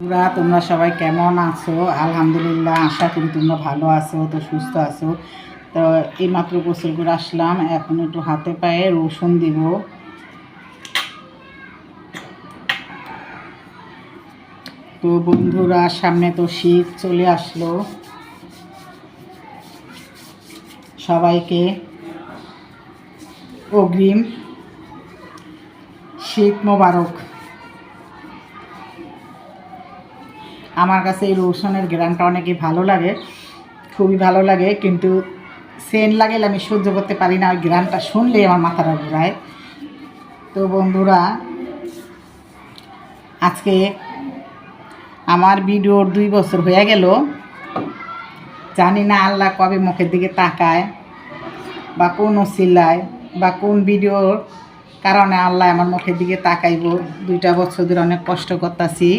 তোমরা তোমরা সবাই কেমন আছো? আলহামদুলিল্লাহ, আশা করি তোমরা ভালো আছো, তো সুস্থ আছো। তো এইমাত্র গোসল করে আসলাম, এখন একটু হাতে পায়ে রসুন দিব। তো বন্ধুরা, সামনে তো শীত চলে আসলো। সবাইকে অগ্রিম শীত মোবারক। আমার কাছে এই রসুনের গ্রানটা অনেকে ভালো লাগে, খুবই ভালো লাগে, কিন্তু সেন লাগলে আমি সহ্য করতে পারি না, ওই গ্রানটা শুনলে আমার মাথাটা ঘুরায়। তো বন্ধুরা, আজকে আমার ভিডিওর দুই বছর হয়ে গেল। জানি না আল্লাহ কবে মুখের দিকে তাকায়, বা কোন সিলায় বা কোন ভিডিওর কারণে আল্লাহ আমার মুখের দিকে তাকাইব। দুইটা বছর ধরে অনেক কষ্ট করতেছি।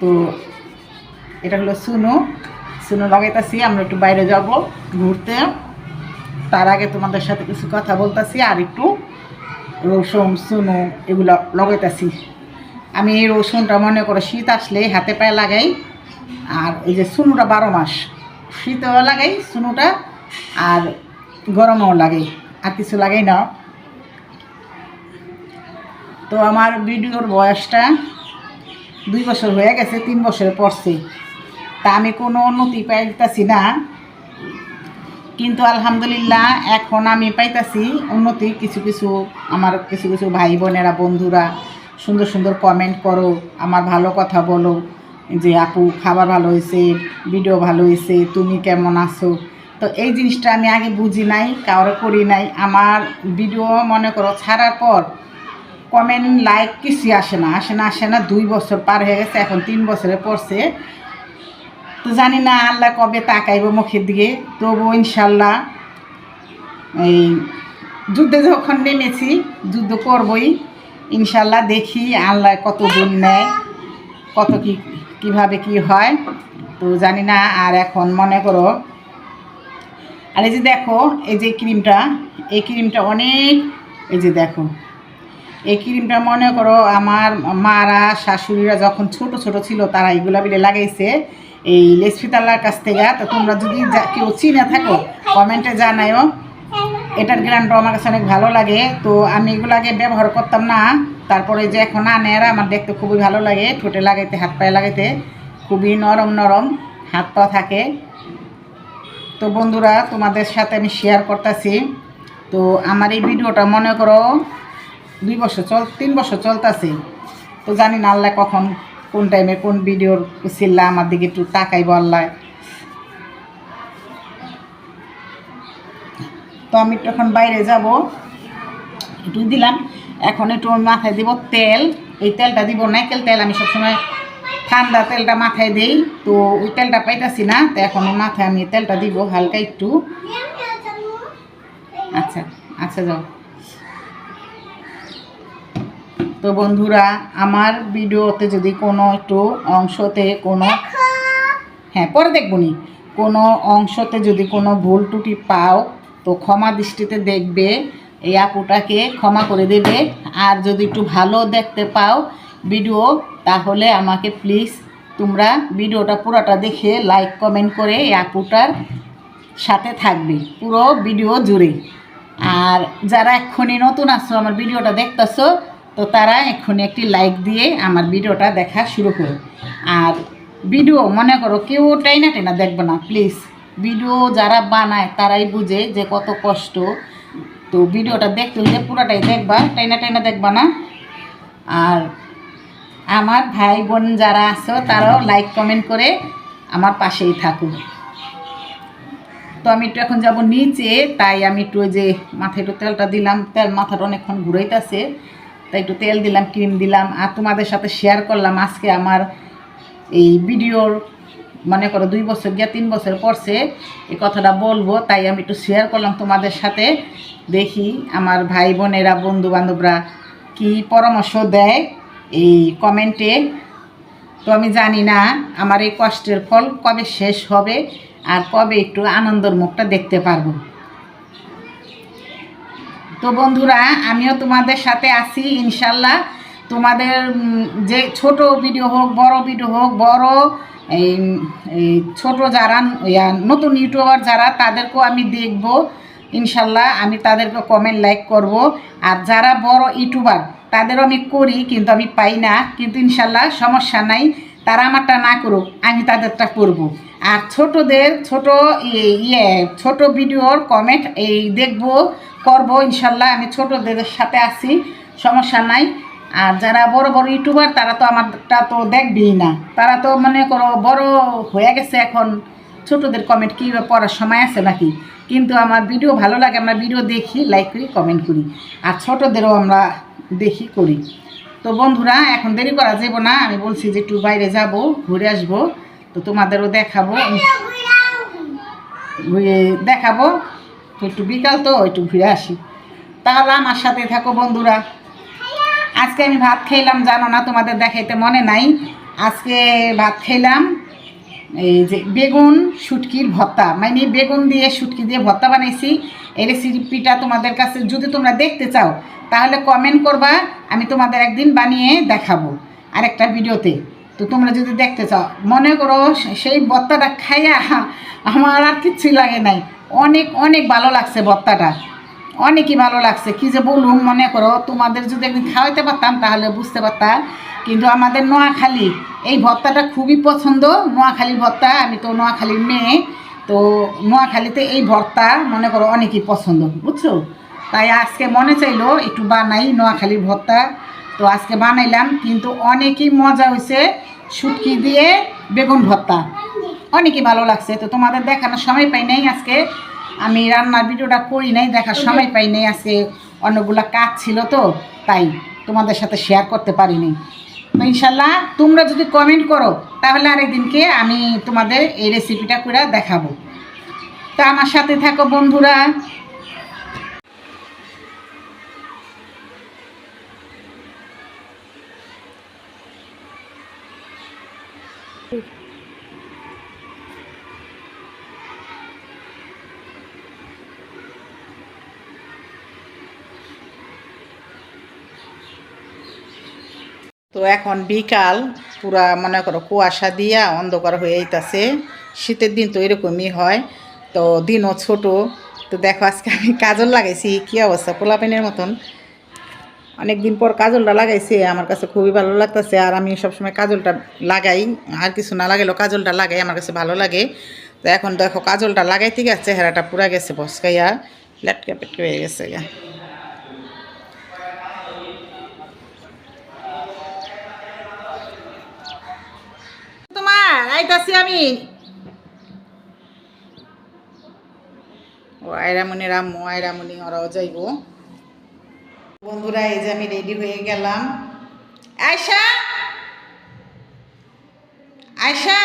তো এটা হলো সুনো। সুনো লাগাইতেছি, আমরা একটু বাইরে যাব ঘুরতে। তার আগে তোমাদের সাথে কিছু কথা বলতেছি আর একটু রসুন, সুনো এগুলো লাগাইতেছি। আমি এই রসুনটা মনে করো শীত আসলে হাতে পায়ে লাগাই। আর এই যে সুনুটা বারো মাস, শীতেও লাগাই সুনুটা আর গরমেও লাগাই, আর কিছু লাগাই না। তো আমার ভিডিওর বয়সটা দুই বছর হয়ে গেছে, তিন বছরে পড়ছে। তা আমি কোনো উন্নতি পাইতেছি না। কিন্তু আলহামদুলিল্লাহ, এখন আমি পাইতাছি উন্নতি। কিছু কিছু আমার কিছু কিছু ভাই বোনেরা, বন্ধুরা, সুন্দর সুন্দর কমেন্ট করো, আমার ভালো কথা বলো, যে আপু, খাবার ভালো হয়েছে ভিডিও ভালো হয়েছে তুমি কেমন আছো? তো এই জিনিসটা আমি আগে বুঝি নাই, কারও করি নাই। আমার ভিডিও মনে করো ছাড়ার পর কমেন্ট লাইক কিছুই আসে না। আসে না আসে না, দুই বছর পার হয়ে গেছে, এখন তিন বছরে পড়ছে। তো জানি না আল্লাহ কবে তাকাইব মুখের দিকে তবু ইনশাল্লাহ এই যুদ্ধে যখন নেমেছি, যুদ্ধ করবই, ইনশাল্লাহ দেখি আল্লাহ কত দিন নেয়, কত কি, কীভাবে কি হয়, তো জানি না, আর এখন মনে করো, আর এই যে দেখো, এই যে ক্রিমটা, এই ক্রিমটা অনেক, এই যে দেখো, এই ক্রিমটা মনে করো আমার মারা, শাশুড়িরা যখন ছোট ছোট ছিল, তারা এগুলা বিলে লাগাইছে এই লেসফিতাল্লার কাছ থেকে। তো তোমরা যদি কেউ চিনে থাকো, কমেন্টে জানায়ও। এটার গ্রান্ডও আমার কাছে অনেক ভালো লাগে। তো আমি এগুলো আগে ব্যবহার করতাম না। তারপরে যে এখন আনের আমার দেখতে খুবই ভালো লাগে, ঠোঁটে লাগাইতে, হাত পায়ে লাগাইতে। খুবই নরম নরম হাত পা থাকে। তো বন্ধুরা, তোমাদের সাথে আমি শেয়ার করতেছি। তো আমার এই ভিডিওটা মনে করো দুই বছর চল, তিন বছর চলতেছে। তো জানি না আল্লাহ কখন কোন টাইমে কোন ভিডিওর চিল্লা আমার দিকে একটু তাকাইব আল্লাহ। তো আমি এখন বাইরে যাব। একটু দিলাম। এখন একটু মাথায় দিব তেল। এই তেলটা দিব নাইকেল তেল আমি সবসময় ঠান্ডা তেলটা মাথায় দিই। তো ওই তেলটা পাইতাছি না, তো এখন মাথায় আমি তেলটা দিব হালকা একটু। আচ্ছা আচ্ছা যাও। তো বন্ধুরা আমার ভিডিওতে যদি কোনো একটু অংশতে কোনো হ্যাঁ পরে দেখব নি। কোনো অংশতে যদি কোনো ভুল ত্রুটি পাও তো ক্ষমা দৃষ্টিতে দেখবে। এই আপুটাকে ক্ষমা করে দেবে। আর যদি একটু ভালো দেখতে পাও ভিডিও তাহলে আমাকে প্লিজ তোমরা ভিডিওটা পুরোটা দেখে লাইক কমেন্ট করে এই আপুটার সাথে থাকবে। পুরো ভিডিও জুড়ে। আর যারা এক্ষুনি নতুন আসছো আমার ভিডিওটা দেখতেছো তো তারা এক্ষুনি একটি লাইক দিয়ে আমার ভিডিওটা দেখা শুরু করো আর ভিডিও মনে করো কেউ টাইনা টেনা দেখবে না প্লিজ ভিডিও যারা বানায় তারাই বুঝে যে কত কষ্ট। তো ভিডিওটা দেখতে হলে পুরোটাই দেখবা টাইনা টাইনা দেখবা না। আর আমার ভাই বোন যারা আছো, তারাও লাইক কমেন্ট করে আমার পাশেই থাকুক। তো আমি একটু এখন যাব নিচে, তাই আমি একটু যে মাথায় একটু তেলটা দিলাম, তেল মাথাটা অনেকক্ষণ ঘুরাইতেছে। তাই একটু তেল দিলাম, ক্রিম দিলাম আর তোমাদের সাথে শেয়ার করলাম। আজকে আমার এই ভিডিওর মনে করো দুই বছর গিয়া তিন বছর পরছে এই কথাটা বলব, তাই আমি একটু শেয়ার করলাম তোমাদের সাথে। দেখি আমার ভাই বোনেরা বন্ধু বান্ধবরা কি পরামর্শ দেয় এই কমেন্টে তো আমি জানি না আমার এই কষ্টের ফল কবে শেষ হবে আর কবে একটু আনন্দর মুখটা দেখতে পারব। তো বন্ধুরা, আমিও তোমাদের সাথে আছি, ইনশাল্লাহ। তোমাদের যে ছোট ভিডিও হোক, বড় ভিডিও হোক, বড়, এই ছোট যারা নতুন ইউটিউবার যারা, তাদেরকেও আমি দেখব, ইনশাল্লাহ। আমি তাদেরকে কমেন্ট লাইক করব। আর যারা বড় ইউটিউবার, তাদেরও আমি করি, কিন্তু আমি পাই না। কিন্তু ইনশাল্লাহ সমস্যা নাই। তারা আমারটা না করুক, আমি তাদেরটা করব। আর ছোটদের ছোট ই- ইয়ে ছোট ভিডিওর কমেন্ট এই দেখব, করব, ইনশাল্লাহ আমি ছোটদের সাথে আছি, সমস্যা নাই। আর যারা বড় বড় ইউটিউবার, তারা তো আমারটা তো দেখবেই না। তারা তো মনে করো বড় হয়ে গেছে এখন। ছোটদের কমেন্ট কি পড়ার সময় আছে নাকি? কিন্তু আমার ভিডিও ভালো লাগে, আমরা ভিডিও দেখি লাইক করি কমেন্ট করি। আর ছোটদেরও আমরা দেখি, করি। তো বন্ধুরা, এখন দেরি করা যাব না। আমি বলছি যে একটু বাইরে যাব, ঘুরে আসব। তো তোমাদেরও দেখাবো। দেখাবো। তো একটু বিকাল তো, একটু ঘুরে আসি। তাহলে আমার সাথে থাকো বন্ধুরা। আজকে আমি ভাত খেলাম, জানো না, তোমাদের দেখাইতে মনে নাই। আজকে ভাত খেলাম, এই যে বেগুন শুটকির ভর্তা। মানে বেগুন দিয়ে শুটকি দিয়ে ভর্তা বানাইছি। এই রেসিপিটা তোমাদের কাছে, যদি তোমরা দেখতে চাও তাহলে কমেন্ট করবা, আমি তোমাদের একদিন বানিয়ে দেখাবো আরেকটা ভিডিওতে। তো তোমরা যদি দেখতে চাও, মনে করো সেই ভর্তাটা খাইয়া আমার আর কিচ্ছুই লাগে নাই। অনেক অনেক ভালো লাগছে ভর্তাটা অনেকই ভালো লাগছে। কি যে বলুম, মনে করো তোমাদের যদি একদিন খাওয়াইতে পারতাম তাহলে বুঝতে পারতাম কিন্তু আমাদের নোয়াখালী, এই ভর্তাটা খুবই পছন্দ। নোয়াখালীর ভর্তা আমি তো নোয়াখালীর মেয়ে। তো নোয়াখালীতে এই ভর্তা মনে করো অনেকই পছন্দ, বুঝছ? তাই আজকে মনে চাইলো একটু বানাই নোয়াখালীর ভর্তা। তো আজকে বানাইলাম, কিন্তু অনেকই মজা হয়েছে শুটকি দিয়ে বেগুন ভর্তা। অনেকই ভালো লাগছে, তো তোমাদের দেখানোর সময় পাই নাই আজকে। আমি রান্নার ভিডিওটা করি নাই, দেখার সময় পাই নাই আজকে। অনেকগুলো কাজ ছিল তো, তাই তোমাদের সাথে শেয়ার করতে পারিনি। তো ইনশাল্লাহ তোমরা যদি কমেন্ট করো, তাহলে আরেকদিনকে আমি তোমাদের এই রেসিপিটা করে দেখাবো। তো আমার সাথে থাকো বন্ধুরা। তো এখন বিকাল, পুরা মনে করো কুয়াশা দিয়া অন্ধকার হয়ে আইতাছে। শীতের দিন তো এরকমই হয়, তো দিনও ছোট। তো দেখো আজকে আমি কাজল লাগাইছি, কী অবস্থা? পোলাপেনের মতন। অনেক দিন পর কাজলটা লাগাইছে, আমার কাছে খুবই ভালো লাগতেছে। আর আমি সবসময় কাজলটা লাগাই, আর কিছু না লাগাইলেও কাজলটা লাগাই, আমার কাছে ভালো লাগে। তো এখন দেখো, কাজলটা লাগাইতে গেছে চেহারাটা পুরা গেছে বসকাইয়া লেটকে পেটকে হয়ে গেছে গা আমি। ও আয়রামণি রাম্মু আয়রামণি ওরাও যাইব। বন্ধুরা, এই যে আমি রেডি হয়ে গেলাম। আয়সা আয়সা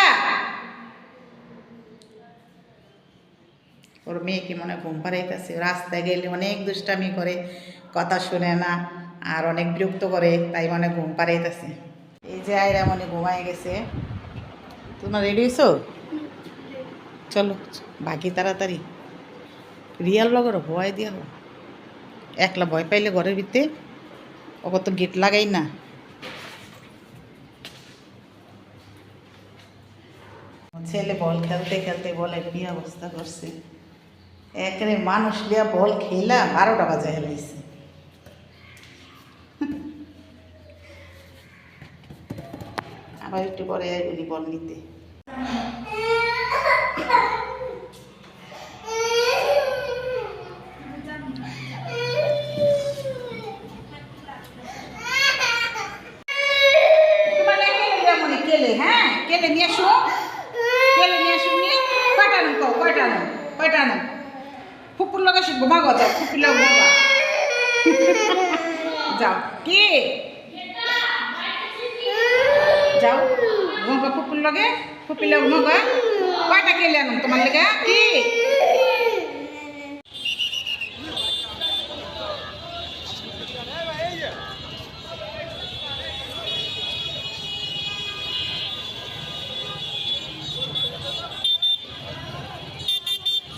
ওর মেয়েকে মনে ঘুম পাড়াইতেছে? রাস্তায় গেলে অনেক দুষ্টামি করে, কথা শুনে না, আর অনেক বিরক্ত করে, তাই মনে ঘুম পাড়াইতেছে। এই যে আয়রা মনে ঘুমায় গেছে। তোমরা রেডি হয়েছো চলো, বাকি তাড়াতাড়ি। রিয়াল লগর ভয় দিয়া হোক। একলা ভয় পাইলে ঘরের ভিতরে, ওকে তো গেট লাগাই না। ছেলে বল খেলতে খেলতে বলে, কি অবস্থা করছে? একরে মানুষ লিয়া বল খেলা বারোটা বাজে হেলাইছে আবার একটু পরে বল নিতে কেলে হ্যাঁ কেলে নিয়ে আসো কেলে নিয়ে আসো নি কয়টা নেন কও কয়টা নেন কয়টা নেন ফুপুর লগে সে ঘুমা গো যাও ফুপুর লগে ঘুমা যাও কি যাও ঘুমা ফুপুর লগে ফুপুর লগে ঘুমা কেলে তোমার লেগে কি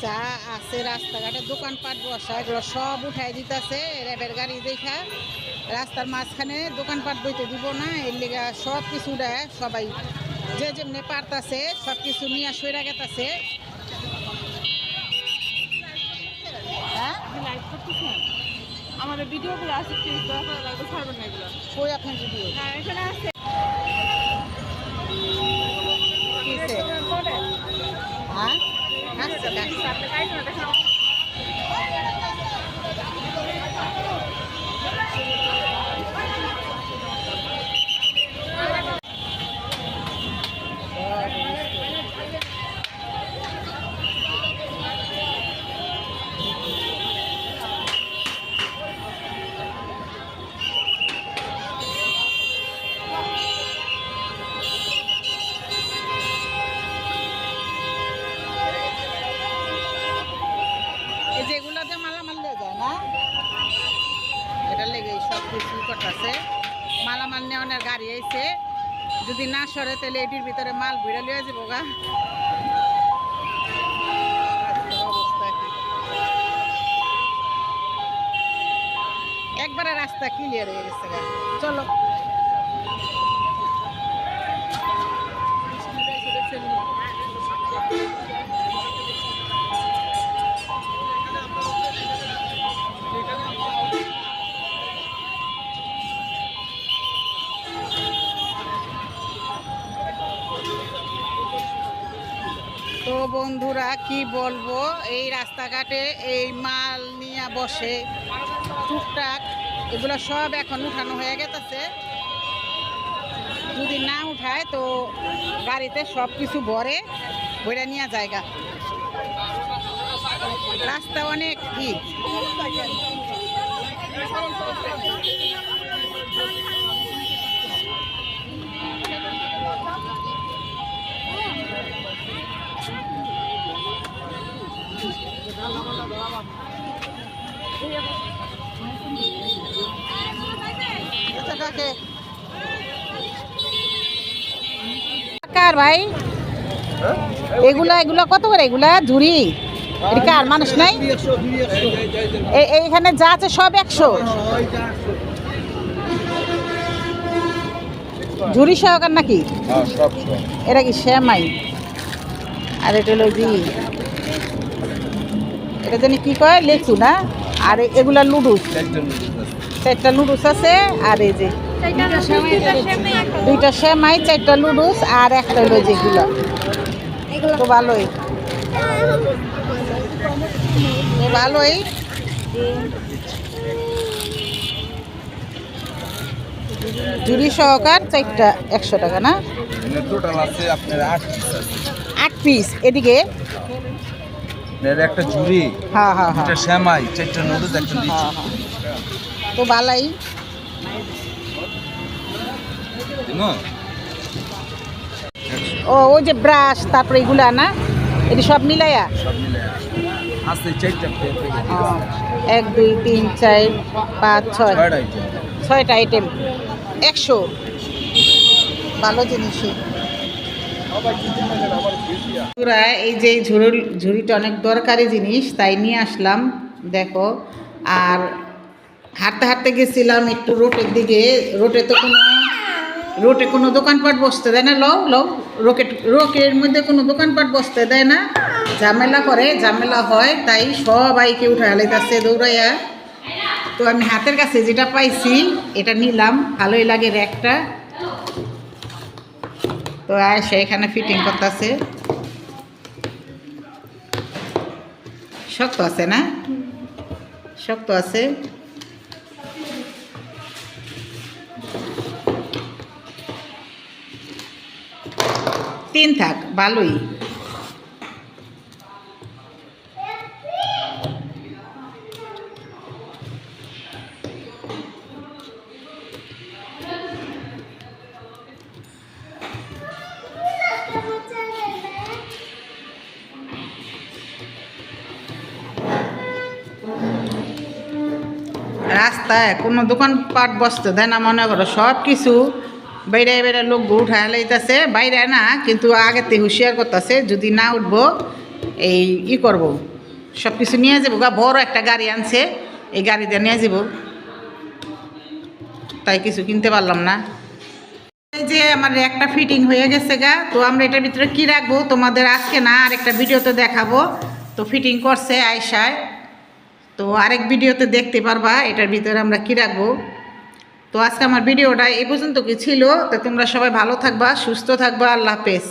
চা আছে রাস্তাঘাটে, দোকানপাট বসা, এগুলো সব উঠাই দিতেছে র্যাবের গাড়ি দেখা। রাস্তার মাঝখানে দোকানপাট বইতে দিব না, এর লেগা সব কিছু দেয় সবাই। যে যেমনি পারতাছে সব কিছু নিয়ে সইরা গেতাছে। হ্যাঁ? আমাদের ভিডিও গুলো আছে ছাড়বেন না এগুলো। কই আপনার ভিডিও? হ্যাঁ এখানে আছে। হ্যাঁ? আচ্ছা যদি না সরে, তাহলে এটির ভিতরে মাল ভিড়ে লিয়ে যাব গা। একবারে রাস্তা ক্লিয়ার হয়ে গেছে চলো তো বন্ধুরা, কি বলব? এই রাস্তাঘাটে এই মাল নিয়ে বসে, টুকটাক, এগুলো সব এখন উঠানো হয়ে গেছে যদি না উঠায় তো গাড়িতে সব কিছু ভরে বইটা নিয়ে জায়গা রাস্তা অনেক কি কার ভাই? এগুলা এগুলা কত করে? এগুলা ঝুড়ি এটা কার? মানুষ নাই? এ- এইখানে যা আছে সব একশো? ঝুড়ি সহকার নাকি? হ্যাঁ এটা কি শ্যামাই? আর এটা হলো জি। এটা জানি কি কয়? লেচু না? আর এগুলা লুডুস চারটে লুডুস আছে আর এই যে দুইটা শ্যামাই চারটা লুডুস আর একটা হলো যেগুলো তো ভালোই। ভালোই। জুড়ি সহকার চারটা একশো টাকা না? টোটাল আছে আপনার আট পিস আট পিস এদিকে এর একটা ঝুড়ি হ্যাঁ হ্যাঁ হ্যাঁ। একটা শ্যামাই চারটে নুডলস একটা লিচি। হ্যাঁ, হ্যাঁ। তো ভালাই দিমো? ও ওই যে ব্রাশ তারপরে এগুলা না? এটি সব মিলাইয়া? সব মিলে আছে চারটা এক দুই তিন চার পাঁচ ছয়। ছয়টা আইটেম একশো। ভালো জিনিসই। বন্ধুরা, এই যে এই ঝুড়ি ঝুড়িটা অনেক দরকারি জিনিস তাই নিয়ে আসলাম দেখো। আর হাঁটতে হাঁটতে গেছিলাম একটু রোটের দিকে। রোটে তো কোনো রোটে কোনো দোকানপাট বসতে দেয় না লও লও। রোকেট রোকের মধ্যে কোনো দোকানপাট বসতে দেয় না। ঝামেলা করে ঝামেলা হয় তাই সবাইকে উঠে হালাইতেছে দৌড়াইয়া। তো আমি হাতের কাছে যেটা পাইছি এটা নিলাম। ভালোই লাগে র্যাকটা। তো আয়সা এখানে ফিটিং করতেছে। শক্ত আছে না? শক্ত আছে। তিন থাক ভালোই রাস্তায় কোনো দোকানপাট বসতে দেয় না মনে করো? সব কিছু বাইরে বাইরে লোক উঠায় লাইতেছে, বাইরে না, কিন্তু আগেতে হুঁশিয়ার করতেছে, যদি না উঠবো, এই ই করব, সব কিছু নিয়ে যাব, গা বড় একটা গাড়ি আনছে, এই গাড়িতে নিয়ে যাব। তাই কিছু কিনতে পারলাম না। যে আমার একটা ফিটিং হয়ে গেছে গা, তো আমরা এটার ভিতরে কি রাখব? তোমাদের আজকে না আর একটা ভিডিওতে দেখাবো। তো ফিটিং করছে আয়সায় তো আরেক ভিডিওতে দেখতে পারবা, এটার ভিতরে আমরা কী রাখব? তো আজকে আমার ভিডিওটা এই পর্যন্ত কি ছিল। তো তোমরা সবাই ভালো থাকবা, সুস্থ থাকবা, আল্লাহ হাফেজ।